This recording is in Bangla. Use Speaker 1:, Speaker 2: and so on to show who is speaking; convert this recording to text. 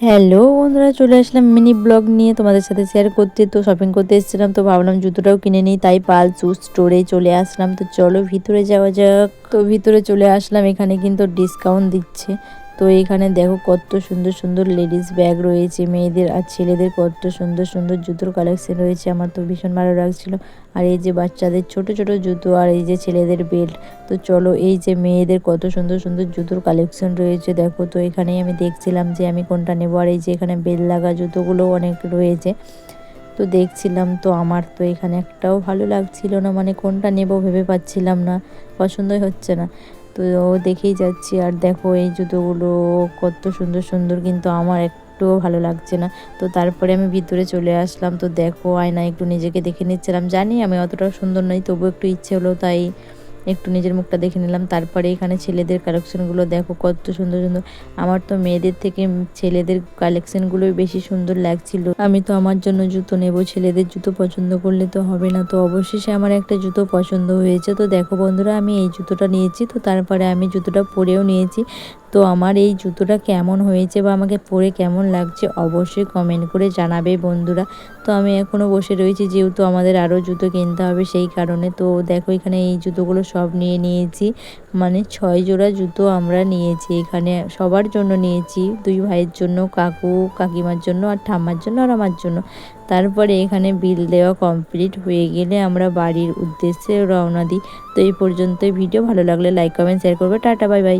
Speaker 1: হ্যালো বন্ধুরা, চলে আসলাম মিনি ব্লগ নিয়ে। তোমাদের সাথে শেয়ার করতে তো শপিং করতে এসেছিলাম, তো ভাবলাম জুতোটাও কিনে নিই। তাই পাল চু স্টোরে চলে আসলাম। তো চলো ভিতরে যাওয়া যাক। তো ভিতরে চলে আসলাম, এখানে কিন্তু ডিসকাউন্ট দিচ্ছে। তো এখানে দেখো কত সুন্দর সুন্দর লেডিস ব্যাগ রয়েছে, মেয়েদের আর ছেলেদের কত সুন্দর সুন্দর জুতোর কালেকশন রয়েছে, আমার তো ভীষণ ভালো লাগছিল। আর এই যে বাচ্চাদের ছোট ছোট জুতো আর এই যে ছেলেদের বেল্ট তো চলো এই যে মেয়েদের কত সুন্দর সুন্দর জুতোর কালেকশন রয়েছে দেখো, তো এখানেই আমি দেখছিলাম যে আমি কোনটা নেব। আর এই যে এখানে বেল লাগা জুতোগুলো অনেক রয়েছে, তো দেখছিলাম তো আমার তো এখানে একটাও ভালো লাগছিল না মানে কোনটা নেব ভেবে পাচ্ছিলাম না, পছন্দই হচ্ছে না। তো দেখেই যাচ্ছি। আর দেখো, এই জুতোগুলো কত সুন্দর সুন্দর কিন্তু আমার একটুও ভালো লাগছে না। তো তারপরে আমি ভিতরে চলে আসলাম। তো দেখো আয়না একটু নিজেকে দেখে নিচ্ছিলাম। জানি আমি অতটা সুন্দর নই তবু একটু ইচ্ছে হলো, তাই একটু নিজের মুখটা দেখে নিলাম। তারপরে এখানে ছেলেদের কালেকশনগুলো দেখো, কত সুন্দর সুন্দর। আমার তো মেয়েদের থেকে ছেলেদের কালেকশনগুলোই বেশি সুন্দর লাগছিল। আমি তো আমার জন্য জুতো নেব, ছেলেদের জুতো পছন্দ করলে তো হবে না। তো অবশেষে আমার একটা জুতো পছন্দ হয়েছে। তো দেখো বন্ধুরা, আমি এই জুতোটা নিয়েছি। তো তারপরে আমি জুতোটা পরেও নিয়েছি। তো আমার এই জুতোটা কেমন হয়েছে বা আমাকে পরে কেমন লাগছে অবশ্যই কমেন্ট করে জানাবে বন্ধুরা। তো আমি এখনও বসে রয়েছি যেহেতু আমাদের আরও জুতো কিনতে হবে সেই কারণে। তো দেখো এখানে এই জুতোগুলো সব নিয়ে নিয়েছি। মানে ছয় জোড়া জুতো আমরা নিয়েছি এখানে। সবার জন্য নিয়েছি। দুই ভাইয়ের জন্য, কাকু, কাকিমার জন্য, আর ঠাম্মার জন্য, আর আমার জন্য। তারপরে এখানে বিল দেওয়া কমপ্লিট হয়ে গেলে আমরা বাড়ির উদ্দেশ্যে রওনা দিই। তো এই পর্যন্তই। ভিডিও ভালো লাগলে লাইক কমেন্ট শেয়ার করবে। Tata bye bye